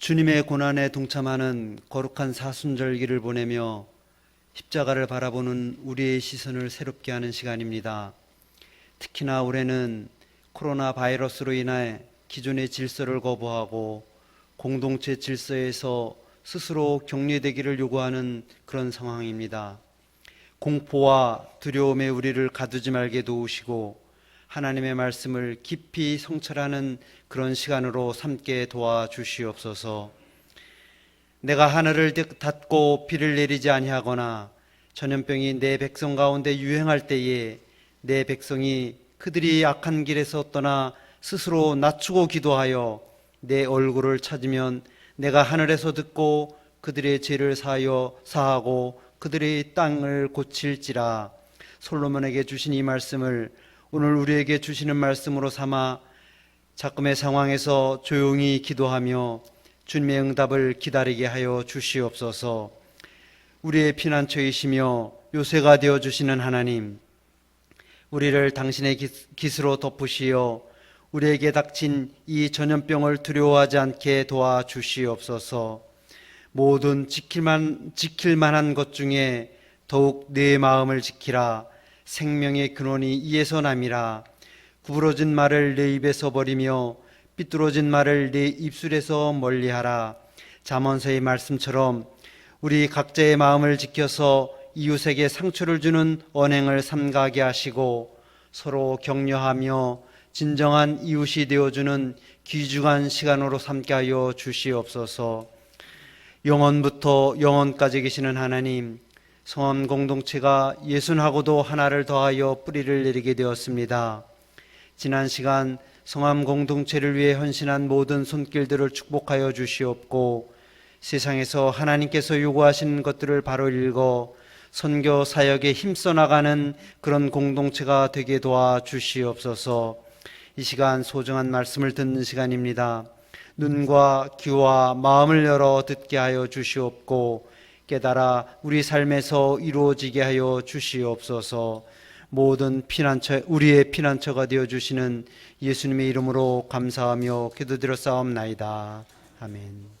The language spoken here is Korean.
주님의 고난에 동참하는 거룩한 사순절기를 보내며 십자가를 바라보는 우리의 시선을 새롭게 하는 시간입니다. 특히나 올해는 코로나 바이러스로 인해 기존의 질서를 거부하고 공동체 질서에서 스스로 격리되기를 요구하는 그런 상황입니다. 공포와 두려움에 우리를 가두지 말게 도우시고 하나님의 말씀을 깊이 성찰하는 그런 시간으로 삼게 도와주시옵소서. 내가 하늘을 닫고 비를 내리지 아니하거나 전염병이 내 백성 가운데 유행할 때에 내 백성이 그들이 악한 길에서 떠나 스스로 낮추고 기도하여 내 얼굴을 찾으면 내가 하늘에서 듣고 그들의 죄를 사하여 사하고 그들의 땅을 고칠지라 솔로몬에게 주신 이 말씀을 오늘 우리에게 주시는 말씀으로 삼아 작금의 상황에서 조용히 기도하며 주님의 응답을 기다리게 하여 주시옵소서. 우리의 피난처이시며 요새가 되어 주시는 하나님, 우리를 당신의 깃으로 덮으시어 우리에게 닥친 이 전염병을 두려워하지 않게 도와 주시옵소서. 모든 지킬만 지킬 만한 것 중에 더욱 내 마음을 지키라. 생명의 근원이 이에서 남이라. 구부러진 말을 내 입에서 버리며 삐뚤어진 말을 내 입술에서 멀리하라. 잠언서의 말씀처럼 우리 각자의 마음을 지켜서 이웃에게 상처를 주는 언행을 삼가게 하시고 서로 격려하며 진정한 이웃이 되어주는 귀중한 시간으로 삼게 하여 주시옵소서. 영원부터 영원까지 계시는 하나님, 성원 공동체가 예순하고도 하나를 더하여 뿌리를 내리게 되었습니다. 지난 시간 성암 공동체를 위해 헌신한 모든 손길들을 축복하여 주시옵고 세상에서 하나님께서 요구하시는 것들을 바로 읽어 선교 사역에 힘써 나가는 그런 공동체가 되게 도와 주시옵소서. 이 시간 소중한 말씀을 듣는 시간입니다. 눈과 귀와 마음을 열어 듣게 하여 주시옵고 깨달아 우리 삶에서 이루어지게 하여 주시옵소서. 모든 피난처 우리의 피난처가 되어 주시는 예수님의 이름으로 감사하며 기도드려 싸움나이다. 아멘.